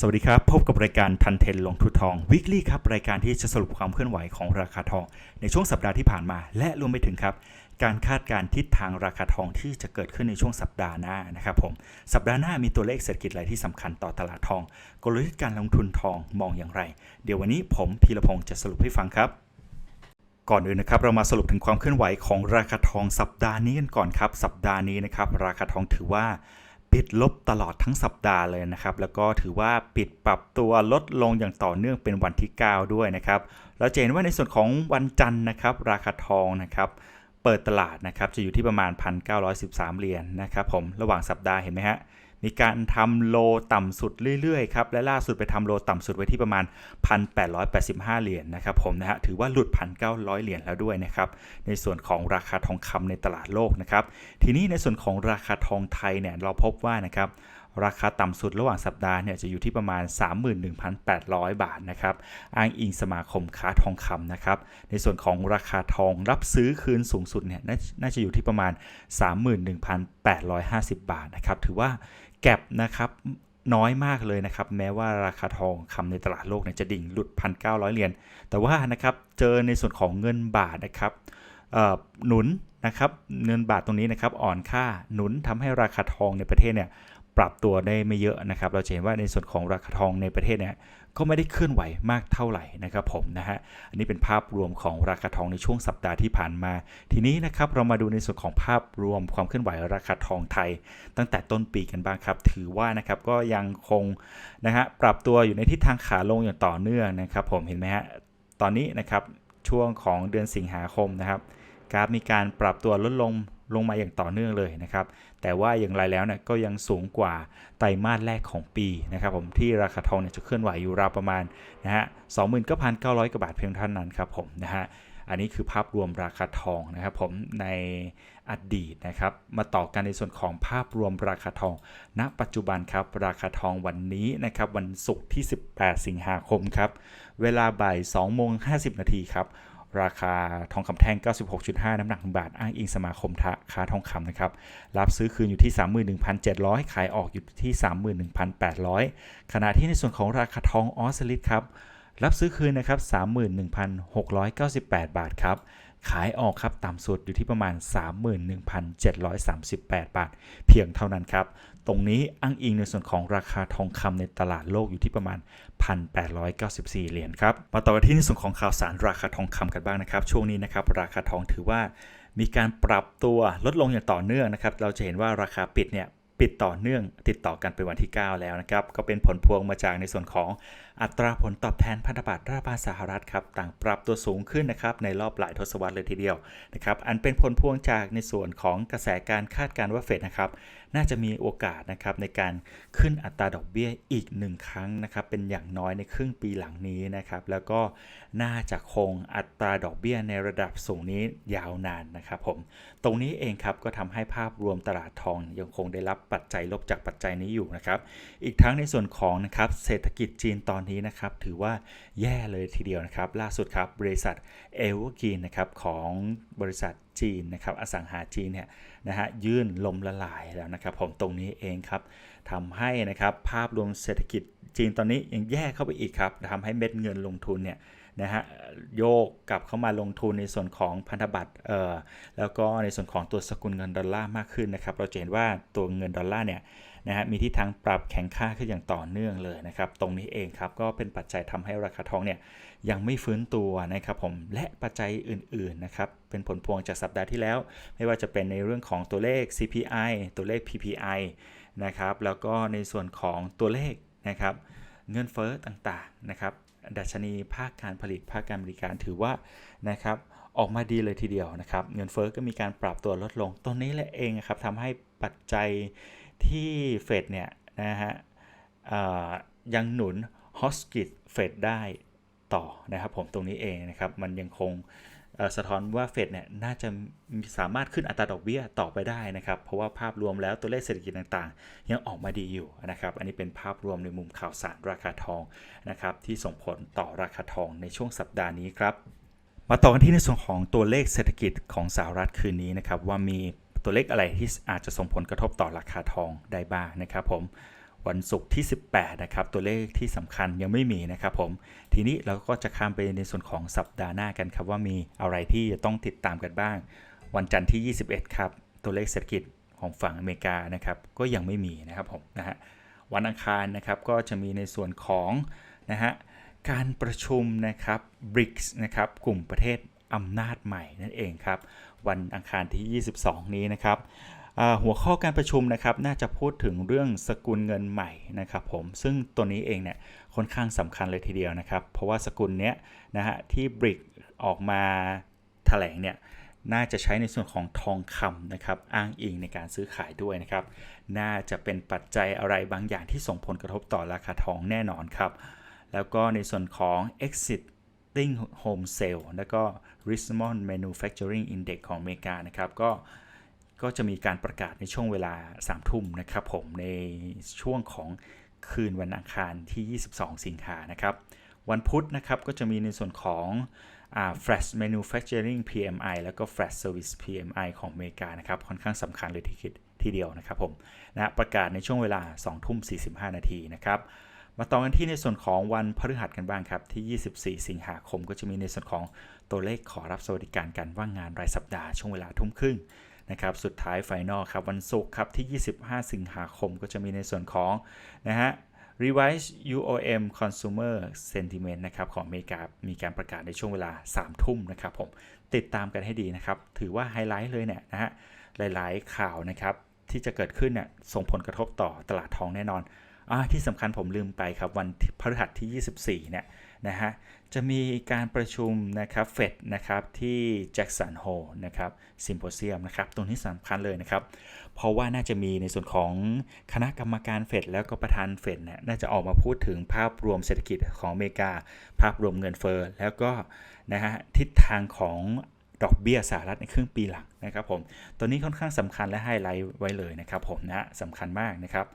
สวัสดีครับ พบกับรายการทันเทนลงทุนทองวิกฤตครับ รายการที่จะสรุปความเคลื่อนไหวของราคาทอง ในช่วงสัปดาห์ที่ผ่านมา และรวมไปถึงครับ การคาดการณ์ทิศทางราคาทองที่จะเกิดขึ้นในช่วงสัปดาห์หน้านะครับผมสัปดาห์หน้ามีตัวเลขเศรษฐกิจอะไรที่สำคัญต่อตลาดทอง กลยุทธ์การลงทุนทองมองอย่างไร เดี๋ยววันนี้ผมพีรพงศ์จะสรุปให้ฟังครับก่อนอื่นนะครับเรามาสรุปถึงความเคลื่อนไหวของราคาทองสัปดาห์นี้กันก่อนครับ สัปดาห์นี้นะครับราคาทองถือว่า ปิดลบตลอดทั้งสัปดาห์เลยนะครับ แล้วก็ถือว่าปิดปรับตัวลดลงอย่างต่อเนื่องเป็นวันที่ 9 ด้วยนะครับเราจะเห็นว่าในส่วนของวันจันทร์นะครับ ราคาทองนะครับเปิดตลาดนะครับจะอยู่ที่ประมาณ 1,913 เหรียญนะครับผมระหว่างสัปดาห์เห็นไหมฮะ มีการทำโลต่ำสุดเรื่อยๆครับและล่าสุดไปทำโลต่ำสุดไว้ที่ประมาณ 1,885 เหรียญนะครับผมนะฮะถือว่าหลุด 1,900 เหรียญแล้วด้วยนะครับในส่วนของราคาทองคำในตลาดโลกนะครับทีนี้ในส่วนของราคาทองไทยเนี่ยเราพบว่านะครับ ราคาต่ำสุดระหว่างสัปดาห์เนี่ยจะอยู่ที่ประมาณ 31,800 บาทนะครับ อ้างอิงสมาคมค้าทองคำนะครับ ในส่วนของราคาทองรับซื้อคืนสูงสุดเนี่ยน,น่าจะอยู่ที่ประมาณ 31,850 บาทนะครับ ถือว่าแก็บนะครับน้อยมากเลยนะครับ แม้ว่าราคาทองคำในตลาดโลกเนี่ยจะดิ่งหลุด 1,900 เหรียญแต่ว่านะครับเจอในส่วนของเงินบาทนะครับหนุนนะครับเงินบาทตรงนี้นะครับอ่อนค่าหนุนทำให้ราคาทองในประเทศเนี่ย ปรับตัวได้ไม่เยอะนะครับ เราจะเห็นว่าในส่วนของราคาทองในประเทศเนี่ยก็ไม่ได้เคลื่อนไหวมากเท่าไหร่นะครับผมนะฮะ อันนี้เป็นภาพรวมของราคาทองในช่วงสัปดาห์ที่ผ่านมา ทีนี้นะครับเรามาดูในส่วนของภาพรวมความเคลื่อนไหวราคาทองไทย ตั้งแต่ต้นปีกันบ้างครับ ถือว่านะครับก็ยังคงนะฮะปรับตัวอยู่ในทิศทางขาลงอย่างต่อเนื่องนะครับ ผมเห็นไหมฮะ ตอนนี้นะครับช่วงของเดือนสิงหาคมนะครับกราฟมีการปรับตัวลดลง ลงมาอย่างต่อเนื่องเลยนะครับ แต่ว่าอย่างไรแล้วเนี่ยก็ยังสูงกว่าไตรมาสแรกของปีนะครับผมที่ราคาทองเนี่ยจะเคลื่อนไหวอยู่ราวประมาณนะฮะ29,900กว่าบาทเพียงเท่านั้นครับผมนะฮะอันนี้คือภาพรวมราคาทองนะครับผมในอดีตนะครับ มาต่อกันในส่วนของภาพรวมราคาทอง ณ ปัจจุบันครับราคาทองวันนี้นะครับวันศุกร์ที่ 18 สิงหาคมครับเวลาบ่าย2โมง50 นาทีครับ ราคาทองคำแท่ง 96.5 น้ำหนัก1บาท อ้างอิงสมาคมค้าทองคำนะครับ รับซื้อคืนอยู่ที่ 31,700 ขายออกอยู่ที่ 31,800 ขณะที่ในส่วนของราคาทองออสลิดครับ รับซื้อคืนนะครับ 31,698 บาทครับ ขายออกครับต่ำสุดอยู่ที่ประมาณ 31,738 บาท เพียงเท่านั้นครับ ตรงนี้อ้างอิงในส่วนของราคาทองคำในตลาดโลกอยู่ที่ประมาณ 1,894 เหรียญครับ มาต่อกันที่ในส่วนของข่าวสารราคาทองคำกันบ้างนะครับ ช่วงนี้นะครับราคาทองถือว่ามีการปรับตัวลดลงอย่างต่อเนื่องนะครับ เราจะเห็นว่าราคาปิดเนี่ยปิดต่อเนื่องติดต่อกันเป็นวันที่ 9 แล้วนะครับ ก็เป็นผลพวงมาจากในส่วนของ อัตราผลตอบแทนพันธบัตรรัฐบาลสหรัฐครับต่างปรับตัวสูงขึ้นนะครับในรอบหลายทศวรรษเลยทีเดียวนะครับอันเป็นผลพวงจากในส่วนของกระแสการคาดการณ์ว่าเฟดนะครับน่าจะมีโอกาสนะครับในการขึ้นอัตราดอกเบี้ยอีกหนึ่งครั้งนะครับเป็นอย่างน้อยในครึ่งปีหลังนี้นะครับแล้วก็น่าจะคงอัตราดอกเบี้ยในระดับสูงนี้ยาวนานนะครับผมตรงนี้เองครับก็ทำให้ภาพรวมตลาดทองยังคงได้รับปัจจัยลบจากปัจจัยนี้อยู่นะครับอีกทั้งในส่วนของนะครับเศรษฐกิจจีนตอนนี้นะครับถือว่าแย่เลยทีเดียวนะครับ ล่าสุดครับบริษัทเอเวอร์กีนนะครับของบริษัทจีนนะครับอสังหาจีนเนี่ยนะฮะยื่นลมละลายแล้วนะครับ ผมตรงนี้เองครับทำให้นะครับภาพรวมเศรษฐกิจจีนตอนนี้ยังแย่เข้าไปอีกครับทำให้เม็ดเงินลงทุนเนี่ยนะฮะโยกกลับเข้ามาลงทุนในส่วนของพันธบัตรเอ่อแล้วก็ในส่วนของตัวสกุลเงินดอลลาร์มากขึ้นนะครับ เราเห็นว่าตัวเงินดอลลาร์เนี่ย นะฮะมีที่ทางปรับแข็งค่าขึ้นอย่างต่อเนื่องเลยนะครับตรงนี้เองครับก็เป็นปัจจัยทำให้ราคาทองเนี่ยยังไม่ฟื้นตัวนะครับผมและปัจจัยอื่นๆนะครับเป็นผลพวงจากสัปดาห์ที่แล้ว ไม่ว่าจะเป็นในเรื่องของตัวเลข CPI ตัวเลข PPI นะครับแล้วก็ในส่วนของตัวเลขนะครับเงินเฟ้อต่างๆนะครับดัชนีภาคการผลิตภาคการบริการถือว่านะครับออกมาดีเลยทีเดียวนะครับ เงินเฟ้อก็มีการปรับตัวลดลง ตรงนี้แหละเองครับทำให้ปัจจัย ที่เฟดเนี่ยนะฮะยังหนุนฮอสกิดเฟดได้ต่อนะครับผมตรงนี้เองนะครับ มันยังคงสะท้อนว่าเฟดเนี่ยน่าจะสามารถขึ้นอัตราดอกเบี้ยต่อไปได้นะครับ เพราะว่าภาพรวมแล้วตัวเลขเศรษฐกิจต่างๆ ยังออกมาดีอยู่นะครับ อันนี้เป็นภาพรวมในมุมข่าวสารราคาทองนะครับที่ส่งผลต่อราคาทองในช่วงสัปดาห์นี้ครับ มาต่อกันที่ในส่วนของตัวเลขเศรษฐกิจของสหรัฐคืนนี้นะครับว่ามี ตัวเลขอะไรที่อาจจะส่งผลกระทบต่อราคาทองได้บ้างนะครับผมวันศุกร์ที่ 18 นะครับ ตัวเลขที่สำคัญยังไม่มีนะครับผม ทีนี้เราก็จะข้ามไปในส่วนของสัปดาห์หน้ากันครับ ว่ามีอะไรที่จะต้องติดตามกันบ้าง วันจันทร์ที่ 21 ครับ ตัวเลขเศรษฐกิจของฝั่งอเมริกานะครับ ก็ยังไม่มีนะครับผมนะฮะ วันอังคารนะครับก็จะมีในส่วนของนะฮะการประชุมนะครับ BRICS นะครับกลุ่มประเทศ อำนาจใหม่นั่นเองครับ วันอังคารที่ 22 นี้นะครับหัวข้อการประชุมนะครับน่าจะพูดถึงเรื่องสกุลเงินใหม่นะครับผมซึ่งตัวนี้เองเนี่ยค่อนข้างสำคัญเลยทีเดียวนะครับ เพราะว่าสกุลเนี้ยนะฮะที่ BRICS ออกมาแถลงเนี่ยน่าจะใช้ในส่วนของทองคำนะครับอ้างอิงในการซื้อขายด้วยนะครับ น่าจะเป็นปัจจัยอะไรบางอย่างที่ส่งผลกระทบต่อราคาทองแน่นอนครับ แล้วก็ในส่วนของ exiting home sale แล้วก็ Richmond Manufacturing Index ของอเมริกานะครับก็ก็จะมีการประกาศในช่วงเวลา3ทุ่มนะครับผมในช่วงของคืนวันอังคารที่ 22 สิงหานะครับ วันพุธนะครับก็จะมีในส่วนของอ Flash Manufacturing PMI แล้วก็ Flash Service PMI ของอเมริกานะครับค่อนข้างสำคัญเลยทีทีเดียวนะครับผมนะประกาศในช่วงเวลา 2 ทุ่ม 45 นาทีนะครับมาต่อกันที่ในส่วนของวันพฤหัสกันบ้างครับที่ 24 สิงหาคมก็จะมีในส่วนของ ตัวเลขขอรับสวัสดิการการว่างงานรายสัปดาห์ช่วงเวลาทุ่มครึ่งนะครับสุดท้ายไฟนอลครับวันศุกร์ครับที่ 25 สิงหาคมก็จะมีในส่วนของนะฮะ Revise UOM Consumer Sentiment นะครับของอเมริกา มีการประกาศในช่วงเวลา 3 ทุ่มนะครับผม ติดตามกันให้ดีนะครับ ถือว่าไฮไลท์เลยเนี่ยนะฮะ หลายๆข่าวนะครับ ที่จะเกิดขึ้นเนี่ยส่งผลกระทบต่อตลาดทองแน่นอนอาที่สำคัญผมลืมไปครับ วันพฤหัสที่ 24 เนี่ยนะฮะ จะมีการประชุมนะครับเฟดนะครับที่แจ็กสันโฮนะครับซิมโพเซียมนะครับตรงนี้สำคัญเลยนะครับ เพราะว่าน่าจะมีในส่วนของคณะกรรมการเฟดแล้วก็ประธานเฟดเนี่ยน่าจะออกมาพูดถึงภาพรวมเศรษฐกิจของอเมริกา ภาพรวมเงินเฟ้อแล้วก็นะฮะทิศทางของดอกเบี้ยสหรัฐในครึ่งปีหลังนะครับผมตัวนี้ค่อนข้างสำคัญและไฮไลท์ไว้เลยนะครับผมนะสำคัญมากนะครับ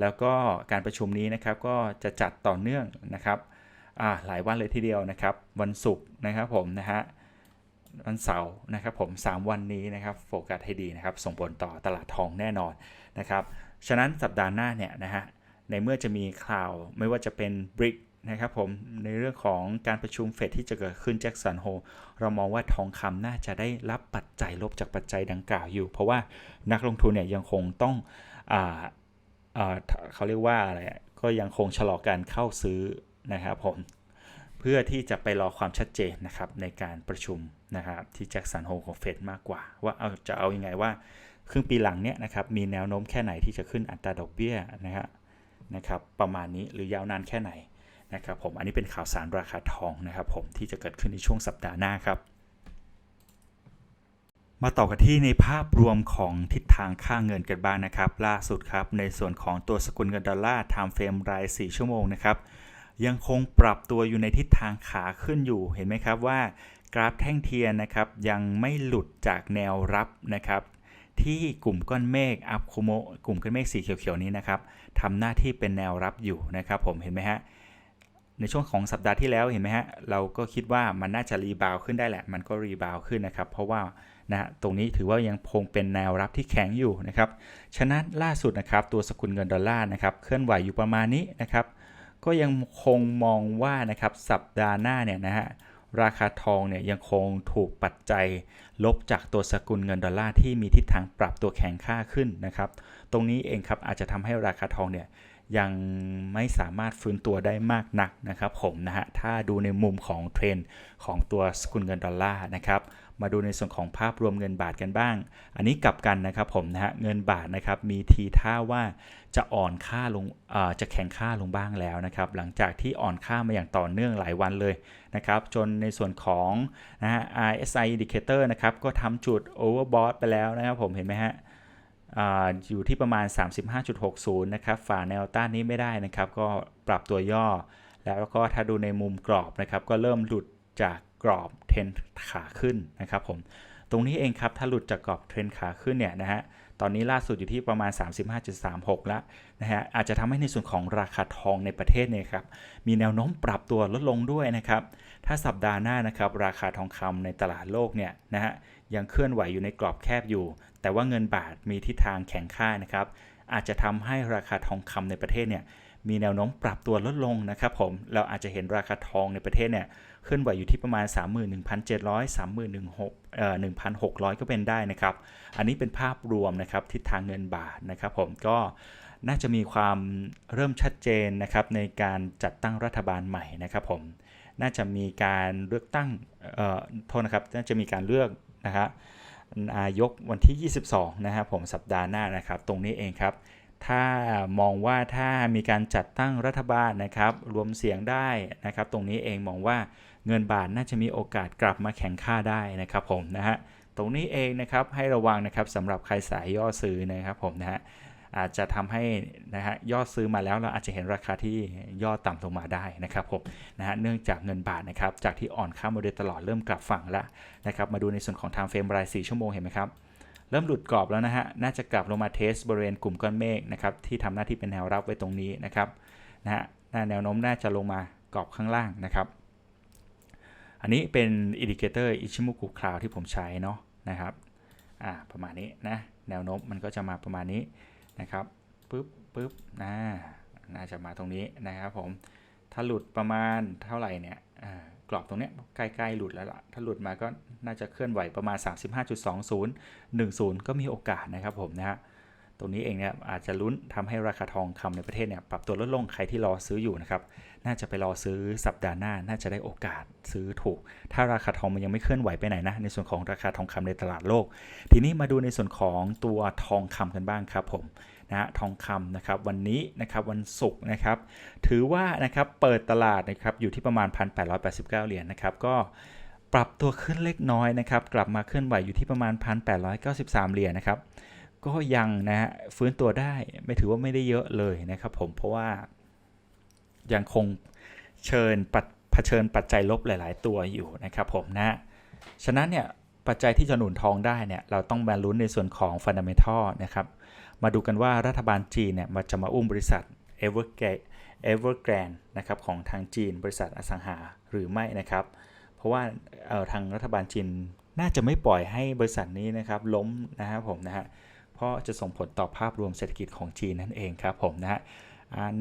แล้วก็การประชุมนี้นะครับก็จะจัดต่อเนื่องนะครับ หลายวันเลยทีเดียวนะครับ วันศุกร์นะครับผมนะฮะวันเสาร์นะครับผม 3 วันนี้นะครับโฟกัสให้ดีนะครับ ส่งผลต่อตลาดทองแน่นอนนะครับฉะนั้นสัปดาห์หน้าเนี่ยนะฮะในเมื่อจะมีข่าวไม่ว่าจะเป็นบริกนะครับผมในเรื่องของการประชุมเฟดที่จะเกิดขึ้นแจ็คสันโฮเรามองว่าทองคำน่าจะได้รับปัจจัยลบจากปัจจัยดังกล่าวอยู่ เพราะว่านักลงทุนเนี่ยยังคงต้องอ่าเขาเรียกว่าอะไรก็ยังคงชะลอการเข้าซื้อ นะครับผมเพื่อที่จะไปรอความชัดเจนนะครับในการประชุมนะครับที่แจ็คสันโฮของเฟดมากกว่า ว่าเอาจะเอาอยัางไงว่าครึ่งปีหลังเนี่ยนะครับมีแนวโน้มแค่ไหนที่จะขึ้นอัตราดอกเบี้ยนะฮะนะครับประมาณนี้หรือยาวนานแค่ไหนนะครับผมอันนี้เป็นข่าวสารราคาทองนะครับผมที่จะเกิดขึ้นในช่วงสัปดาห์หน้าครับ มาต่อกันที่ในภาพรวมของทิศทางค่าเงินกันบ้างนะครับ ล่าสุดครับในส่วนของตัวสกุลเงินดอลลาร์ไทม์เฟรมราย 4 ชั่วโมงนะครับ ยังคงปรับตัวอยู่ในทิศทางขาขึ้นอยู่เห็นไหมครับว่ากราฟแท่งเทียนนะครับยังไม่หลุดจากแนวรับนะครับที่กลุ่มก้อนเมฆอัพโคโมกลุ่มก้อนเมฆสีเขียวๆนี้นะครับทำหน้าที่เป็นแนวรับอยู่นะครับผมเห็นไหมฮะในช่วงของสัปดาห์ที่แล้วเห็นไหมฮะเราก็คิดว่ามันน่าจะรีบาวขึ้นได้แหละ มันก็รีบาวขึ้นนะครับ เพราะว่านะตรงนี้ถือว่ายังคงเป็นแนวรับที่แข็งอยู่นะครับ ฉะนั้นล่าสุดนะครับตัวสกุลเงินดอลลาร์นะครับเคลื่อนไหวอยู่ประมาณนี้นะครับ ก็ยังคงมองว่านะครับสัปดาห์หน้าเนี่ยนะฮะราคาทองเนี่ยยังคงถูกปัจจัยลบจากตัวสกุลเงินดอลลาร์ที่มีทิศทางปรับตัวแข็งค่าขึ้นนะครับ ตรงนี้เองครับอาจจะทำให้ราคาทองเนี่ย ยังไม่สามารถฟื้นตัวได้มากนักนะครับผมนะฮะถ้าดูในมุมของเทรนด์ของตัวสกุลเงินดอลลาร์นะครับมาดูในส่วนของภาพรวมเงินบาทกันบ้าง อันนี้กลับกันนะครับผมนะฮะเงินบาทนะครับมีทีท่าว่าจะอ่อนค่าลงจะแข็งค่าลงบ้างแล้วนะครับหลังจากที่อ่อนค่ามาอย่างต่อเนื่องหลายวันเลยนะครับจนในส่วนของนะฮะ RSI indicator นะครับก็ทำจุด overbought ไปแล้วนะครับผมเห็นไหมฮะ อยู่ที่ประมาณ 35.60 นะครับ ฝ่าแนวต้านนี้ไม่ได้นะครับ ก็ปรับตัวย่อ แล้วก็ถ้าดูในมุมกรอบนะครับ ก็เริ่มหลุดจากกรอบเทรนขาขึ้นนะครับผม ตรงนี้เองครับ ถ้าหลุดจากกรอบเทรนขาขึ้นเนี่ยนะฮะ ตอนนี้ล่าสุดอยู่ที่ประมาณ 35.36 แล้วนะฮะ อาจจะทำให้ในส่วนของราคาทองในประเทศเนี่ยครับ มีแนวโน้มปรับตัวลดลงด้วยนะครับ ถ้าสัปดาห์หน้านะครับ ราคาทองคำในตลาดโลกเนี่ยนะฮะ ยังเคลื่อนไหวอยู่ในกรอบแคบอยู่ แต่ว่าเงินบาทมีทิศทางแข็งค่านะครับ อาจจะทำให้ราคาทองคำในประเทศเนี่ยมีแนวโน้มปรับตัวลดลงนะครับผม เราอาจจะเห็นราคาทองในประเทศเนี่ยเคลื่อนไหวอยู่ที่ประมาณ 31,700 31,600เอ่อ1,600 ก็เป็นได้นะครับ อันนี้เป็นภาพรวมนะครับทิศทางเงินบาทนะครับผมก็น่าจะมีความเริ่มชัดเจนนะครับในการจัดตั้งรัฐบาลใหม่นะครับผม น่าจะมีการเลือกตั้งเอ่อโทษนะครับ น่าจะมีการเลือกนะครับ นายกวันที่ 22 นะครับผมสัปดาห์หน้านะครับ ตรงนี้เองครับ ถ้ามองว่าถ้ามีการจัดตั้งรัฐบาลนะครับ รวมเสียงได้นะครับ ตรงนี้เองมองว่าเงินบาทน่าจะมีโอกาสกลับมาแข็งค่าได้นะครับผมนะฮะตรงนี้เองนะครับให้ระวังนะครับสำหรับใครสายย่อซื้อนะครับผมนะฮะ อาจจะทำให้นะฮะยอดซื้อมาแล้วเราอาจจะเห็นราคาที่ย่อต่ำลงมาได้นะครับผมนะฮะเนื่องจากเงินบาทนะครับจากที่อ่อนค่ามาโดยตลอดเริ่มกลับฝั่งแล้วนะครับมาดูในส่วนของ time frame ราย 4 ชั่วโมงเห็นไหมครับเริ่มหลุดกรอบแล้วนะฮะ น่าจะกลับลงมาเทสบริเวณกลุ่มก้อนเมฆนะครับที่ทำหน้าที่เป็นแนวรับไว้ตรงนี้นะครับนะฮะแนวโน้มน่าจะลงมากรอบข้างล่างนะครับ อันนี้เป็นอินดิเคเตอร์อิชิมุกุคลาวที่ผมใช้เนาะนะครับ อ่าประมาณนี้นะ แนวโน้มมันก็จะมาประมาณนี้ นะครับปึ๊บปึ๊บนะน่าจะมาตรงนี้นะครับผมถ้าหลุดประมาณเท่าไหร่เนี่ยกรอบตรงเนี้ยใกล้ๆหลุดแล้วล่ะ ถ้าหลุดมาก็น่าจะเคลื่อนไหวประมาณ 35.20 10 ก็มีโอกาสนะครับผมนะฮะ รงนี้เองเนี่ยอาจจะลุ้นทำให้ราคาทองคำในประเทศเนี่ยปรับตัวลดลงใครที่รอซื้ออยู่นะครับน่าจะไปรอซื้อสัปดาห์หน้าน่าจะได้โอกาสซื้อถูก ถ้าราคาทองมันยังไม่เคลื่อนไหวไปไหนนะในส่วนของราคาทองคำในตลาดโลก ทีนี้มาดูในส่วนของตัวทองคำกันบ้างครับผมนะฮะทองคำนะครับวันนี้นะครับวันศุกร์นะครับถือว่านะครับเปิดตลาดนะครับอยู่ที่ประมาณ 1,889 เหรียญนะครับก็ปรับตัวขึ้นเล็กน้อยนะครับกลับมาเคลื่อนไหวอยู่ที่ประมาณ 1,893 เหรียญนะครับ ก็ยังนะฮะฟื้นตัวได้ไม่ถือว่าไม่ได้เยอะเลยนะครับผมเพราะว่ายังคงเชิญปัดเผชิญปัจจัยลบหลาย ๆ ตัวอยู่นะครับผมนะฉะนั้นเนี่ยปัจจัยที่จะหนุนทองได้เนี่ยเราต้องมาลุ้นในส่วนของฟันดัมเ n ทัลนะครับมาดูกันว่ารัฐบาลจีนเนี่ยมันจะมาอุ้มบริษัท Evergrande v e r g r a n d นะครับของทางจีนบริษัทอสังหาหรือไม่นะครับ เพราะว่าทางรัฐบาลจีนน่าจะไม่ปล่อยให้บริษัทนี้นะครับล้มนะครับผมนะฮะ เพราะจะส่งผลต่อภาพรวมเศรษฐกิจของจีนนั่นเองครับผมนะฮะ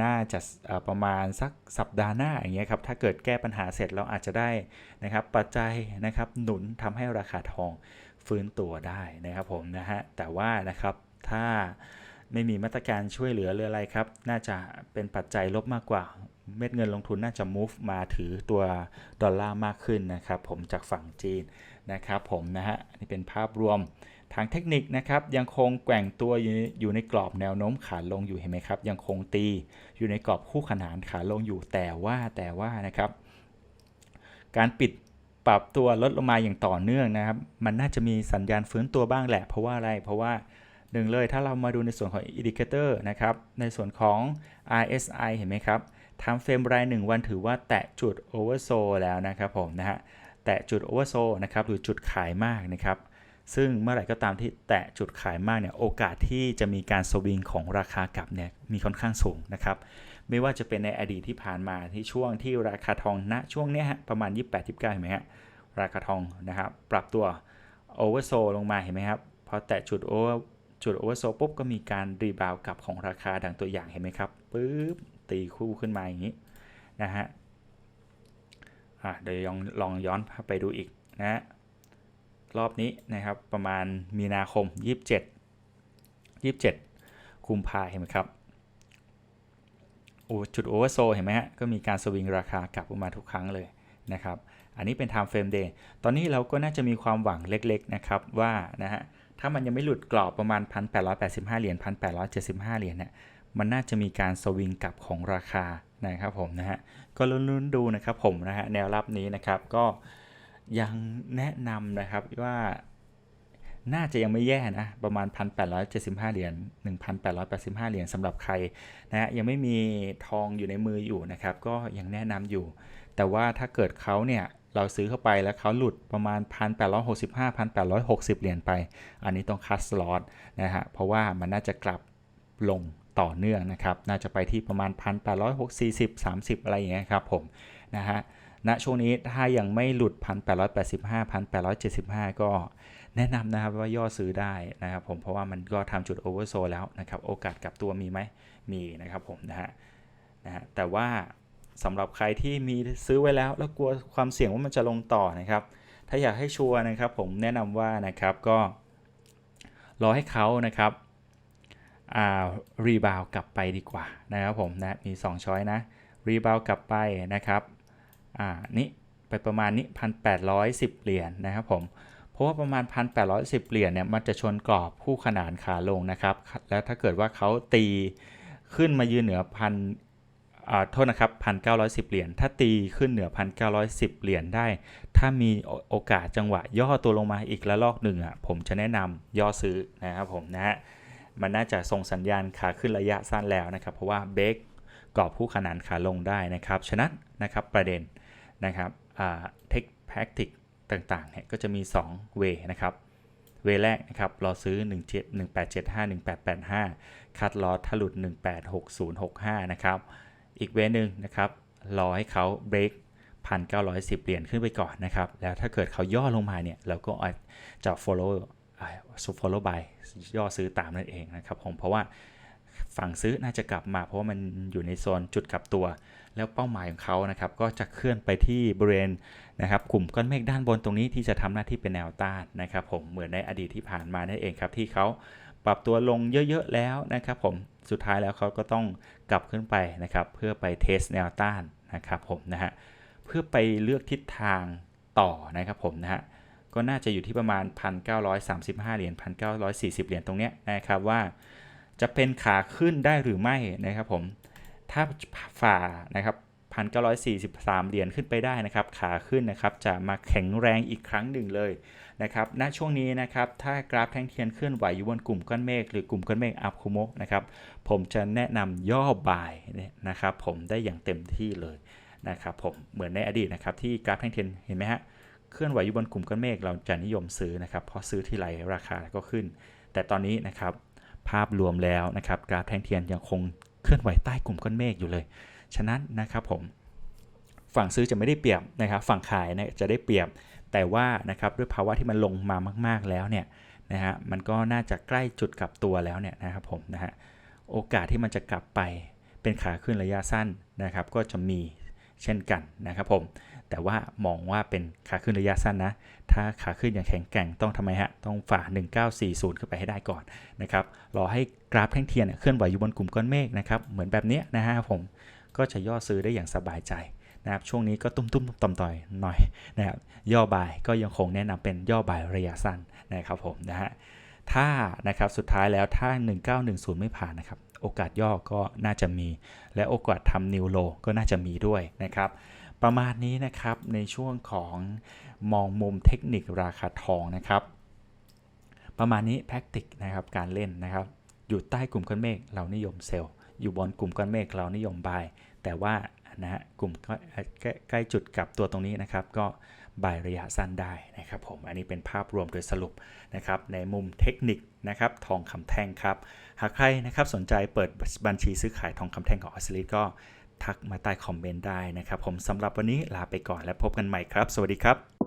น่าจะประมาณสักสัปดาห์หน้าอย่างเงี้ยครับ ถ้าเกิดแก้ปัญหาเสร็จเราอาจจะได้นะครับปัจจัยนะครับหนุนทำให้ราคาทองฟื้นตัวได้นะครับผมนะฮะ แต่ว่านะครับถ้าไม่มีมาตรการช่วยเหลือหรืออะไรครับ น่าจะเป็นปัจจัยลบมากกว่า เม็ดเงินลงทุนน่าจะ move มาถือตัวดอลลาร์มากขึ้นนะครับผมจากฝั่งจีนนะครับผมนะฮะนี่เป็นภาพรวม ทางเทคนิคนะครับยังคงแกว่งตัวอยู่ในกรอบแนวโน้มขาลงอยู่เห็นไหมครับ ยังคงตีอยู่ในกรอบคู่ขนานขาลงอยู่แต่ว่าแต่ว่านะครับ การปิดปรับตัวลดลงมาอย่างต่อเนื่องนะครับ มันน่าจะมีสัญญาณฟื้นตัวบ้างแหละ เพราะว่าอะไรเพราะว่าหนึ่งเลยถ้าเรามาดูในส่วนของอินดิเคเตอร์นะครับ ในส่วนของ RSI เห็นไหมครับทำเฟรมราย1วันถือว่าแตะจุด Oversold แล้วนะครับผมนะฮะแตะจุด Oversold นะครับหรือจุดขายมากนะครับ ซึ่งเมื่อไหร่ก็ตามที่แตะจุดขายมากเนี่ยโอกาสที่จะมีการสวิงของราคากลับเนี่ยมีค่อนข้างสูงนะครับไม่ว่าจะเป็นในอดีตที่ผ่านมาที่ช่วงที่ราคาทองณช่วงเนี้ยฮะประมาณ 28-29เห็นไหมฮะราคาทองนะครับปรับตัว Oversold ลงมาเห็นไหมครับพอแตะจุด Over จุด Oversold ปุ๊บก็มีการรีบาวกลับของราคาดังตัวอย่างเห็นไหมครับปึ๊บตีคู่ขึ้นมาอย่างนี้นะฮะอะเดี๋ยวลองลองย้อนไปดูอีกนะฮะ รอบนี้นะครับประมาณมีนาคม 27 27คุมภาเห็นไหมครับโอ้จุดโอเวอร์โซเห็นไหมฮะก็มีการสวิงราคากลับออกมาทุกครั้งเลยนะครับอันนี้เป็น time frame day ตอนนี้เราก็น่าจะมีความหวังเล็กๆนะครับว่านะฮะถ้ามันยังไม่หลุดกรอบประมาณ 1,885 เหรียญ 1,875 เหรียญเนี่ยมันน่าจะมีการสวิงกลับของราคานะครับผมนะฮะก็ลุ้นๆดูนะครับผมนะฮะแนวรับนี้นะครับก็ ยังแนะนำนะครับว่าน่าจะยังไม่แย่นะ ประมาณ 1,875 เหรียญ 1,885 เหรียญสำหรับใครนะฮะยังไม่มีทองอยู่ในมืออยู่นะครับ ก็ยังแนะนำอยู่ แต่ว่าถ้าเกิดเขาเนี่ย เราซื้อเข้าไปแล้วเขาหลุดประมาณ 1,865 1,860 เหรียญไป อันนี้ต้องคัดสล็อตนะฮะ เพราะว่ามันน่าจะกลับลงต่อเนื่องนะครับ น่าจะไปที่ประมาณ 1,860 30 อะไรอย่างเงี้ยครับผม นะฮะณช่วงนี้ถ้ายังไม่หลุด 1,885 1,875 ก็แนะนำนะครับว่าย่อซื้อได้นะครับผมเพราะว่ามันก็ทำจุดโอเวอร์โซแล้วนะครับโอกาสกลับตัวมีไหมมีนะครับผมนะฮะนะฮะแต่ว่าสำหรับใครที่มีซื้อไว้แล้ว แล้วกลัวความเสี่ยงว่ามันจะลงต่อนะครับ ถ้าอยากให้ชัวร์นะครับผมแนะนำว่านะครับก็รอให้เขานะครับอ่ารีบาวกลับไปดีกว่านะครับผมนะมี2ช้อยนะรีบาวกลับไปนะครับ อ่านี่ไปประมาณนี้ 1,810 เหรียญนะครับผม เพราะว่าประมาณ 1,810 เหรียญเนี่ยมันจะชนกรอบคู่ขนานขาลงนะครับ แล้วถ้าเกิดว่าเขาตีขึ้นมายืนเหนือพันอ่าโทษนะครับ 1,910 เหรียญ ถ้าตีขึ้นเหนือ 1,910 เหรียญได้ ถ้ามีโอโอกาสจังหวะย่อตัวลงมาอีกระลอกหนึ่งอะผมจะแนะนำย่อซื้อนะครับผมนะฮะ มันน่าจะส่งสัญญาณขาขึ้นระยะสั้นแล้วนะครับ เพราะว่าเบรกกรอบคู่ขนานขาลงได้นะครับ ฉะนั้นนะครับประเด็น นะครับเทคแพคติกต่างๆเนี่ยก็จะมี 2 เวนะครับเวแรกนะครับรอซื้อ 17 1875 1885 คัดลอสทะลุด 186065 นะครับ อีกเวนึงนะครับ รอให้เขาเบรก1,910 เหรียญขึ้นไปก่อนนะครับ แล้วถ้าเกิดเขาย่อลงมาเนี่ย เราก็อาจจะ follow อ่า follow by ย่อซื้อตามนั่นเองนะครับผมเพราะว่าฝั่งซื้อน่าจะกลับมาเพราะว่ามันอยู่ในโซนจุดกลับตัว แล้วเป้าหมายของเขานะครับก็จะเคลื่อนไปที่บริเวณนะครับกลุ่มก้อนเมฆด้านบนตรงนี้ที่จะทำหน้าที่เป็นแนวต้านนะครับผมเหมือนในอดีตที่ผ่านมานั่นเองครับที่เขาปรับตัวลงเยอะๆแล้วนะครับผมสุดท้ายแล้วเขาก็ต้องกลับขึ้นไปนะครับเพื่อไปเทสแนวต้านนะครับผมนะฮะเพื่อไปเลือกทิศทางต่อนะครับผมนะฮะก็น่าจะอยู่ที่ประมาณ 1,935 เหรียญ 1,940 เหรียญตรงเนี้ยนะครับว่าจะเป็นขาขึ้นได้หรือไม่นะครับผม ถ้าฝ่านะครับ1,943 เหรียญขึ้นไปได้นะครับ ขาขึ้นนะครับ จะมาแข็งแรงอีกครั้งหนึ่งเลยนะครับ ณ ช่วงนี้นะครับ ถ้ากราฟแท่งเทียนเคลื่อนไหวอยู่บนกลุ่มก้อนเมฆหรือกลุ่มก้อนเมฆอัพคุโมะนะครับ ผมจะแนะนำย่อบายเนี่ยนะครับผมได้อย่างเต็มที่เลยนะครับผม เหมือนในอดีตนะครับที่กราฟแท่งเทียนเห็นไหมฮะ เคลื่อนไหวอยู่บนกลุ่มก้อนเมฆเราจะนิยมซื้อนะครับเพราะซื้อที่ไรราคาก็ขึ้น แต่ตอนนี้นะครับภาพรวมแล้วนะครับกราฟแท่งเทียนยังคง เคลื่อนไหวใต้กลุ่มก้อนเมฆอยู่เลย ฉะนั้นนะครับผมฝั่งซื้อจะไม่ได้เปรียบนะครับฝั่งขายเนี่ยจะได้เปรียบ แต่ว่านะครับด้วยภาวะที่มันลงมามาก ๆแล้วเนี่ยนะฮะมันก็น่าจะใกล้จุดกลับตัวแล้วเนี่ยนะครับผมนะฮะโอกาสที่มันจะกลับไปเป็นขาขึ้นระยะสั้นนะครับ ก็จะมีเช่นกันนะครับผม แต่ว่ามองว่าเป็นขาขึ้นระยะสั้นนะ ถ้าขาขึ้นอย่างแข็งแกร่งต้องทำไมฮะ ต้องฝ่า 1940 ขึ้นไปให้ได้ก่อนนะครับ รอให้กราฟแท่งเทียนเคลื่อนไหวอยู่บนกลุ่มก้อนเมฆนะครับ เหมือนแบบนี้นะฮะผม ก็จะย่อซื้อได้อย่างสบายใจนะครับ ช่วงนี้ก็ตุ้มตุ้มต่อมต่อยหน่อยนะครับ ย่อบายก็ยังคงแนะนำเป็นย่อบายระยะสั้นนะครับผมนะฮะ ถ้านะครับสุดท้ายแล้วถ้า 1910 ไม่ผ่านนะครับ โอกาสย่อก็น่าจะมี และโอกาสทำนิวโลก็น่าจะมีด้วยนะครับ ประมาณนี้นะครับในช่วงของมองมุมเทคนิคราคาทองนะครับ ประมาณนี้แพ็กติกนะครับการเล่นนะครับ อยู่ใต้กลุ่มก้อนเมฆเรานิยมเซลล์อยู่บนกลุ่มก้อนเมฆเรานิยมบายแต่ว่านะฮะกลุ่มใกล้จุดกลับตัวตรงนี้นะครับ ก็บายระยะสั้นได้นะครับผมอันนี้เป็นภาพรวมโดยสรุปนะครับ ในมุมเทคนิคนะครับทองคำแท่งครับ หากใครนะครับสนใจเปิดบัญชีซื้อขายทองคำแท่งของออสลิก็ ทักมาใต้คอมเมนต์ได้นะครับ ผมสำหรับวันนี้ลาไปก่อนและพบกันใหม่ครับ สวัสดีครับ